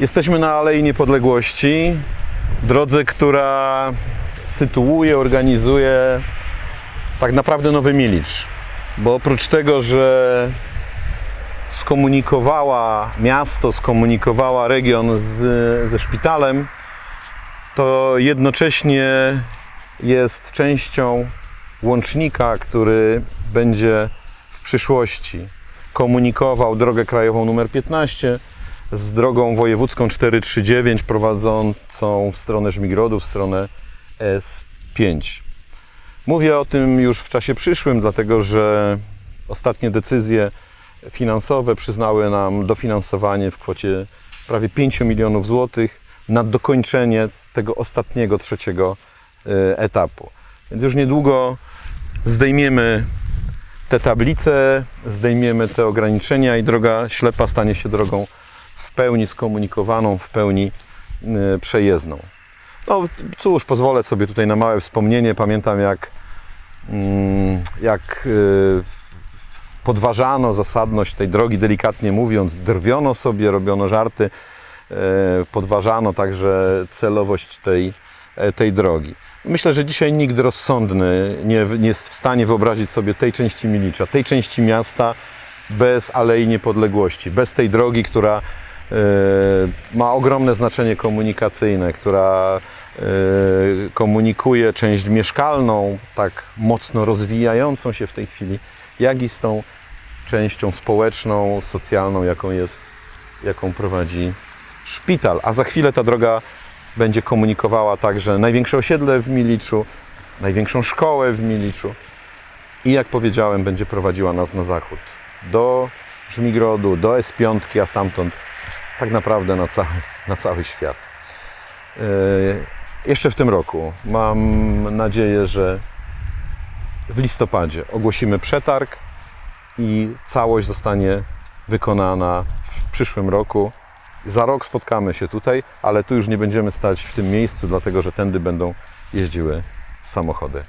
Jesteśmy na Alei Niepodległości, drodze, która sytuuje, organizuje tak naprawdę Nowy Milicz. Bo oprócz tego, że skomunikowała miasto, skomunikowała region z, ze szpitalem, to jednocześnie jest częścią łącznika, który będzie w przyszłości komunikował drogę krajową numer 15 z drogą wojewódzką 439 prowadzącą w stronę Żmigrodu, w stronę S5. Mówię o tym już w czasie przyszłym, dlatego że ostatnie decyzje finansowe przyznały nam dofinansowanie w kwocie prawie 5 milionów złotych na dokończenie tego ostatniego, trzeciego e, etapu. Więc już niedługo zdejmiemy te tablice, zdejmiemy te ograniczenia i droga ślepa stanie się drogą pełni skomunikowaną, w pełni y, przejezdną. No cóż, pozwolę sobie tutaj na małe wspomnienie. Pamiętam jak, mm, jak y, podważano zasadność tej drogi, delikatnie mówiąc, drwiono sobie, robiono żarty, e, podważano także celowość tej, e, tej drogi. Myślę, że dzisiaj nikt rozsądny nie, nie jest w stanie wyobrazić sobie tej części Milicza, tej części miasta bez Alei Niepodległości, bez tej drogi, która ma ogromne znaczenie komunikacyjne, która e, komunikuje część mieszkalną, tak mocno rozwijającą się w tej chwili, jak i z tą częścią społeczną, socjalną, jaką jest, jaką prowadzi szpital. A za chwilę ta droga będzie komunikowała także największe osiedle w Miliczu, największą szkołę w Miliczu i jak powiedziałem, będzie prowadziła nas na zachód, do Żmigrodu, do S5, a stamtąd tak naprawdę na cały, na cały świat. Yy, jeszcze w tym roku mam nadzieję, że w listopadzie ogłosimy przetarg i całość zostanie wykonana w przyszłym roku. Za rok spotkamy się tutaj, ale tu już nie będziemy stać w tym miejscu, dlatego że tędy będą jeździły samochody.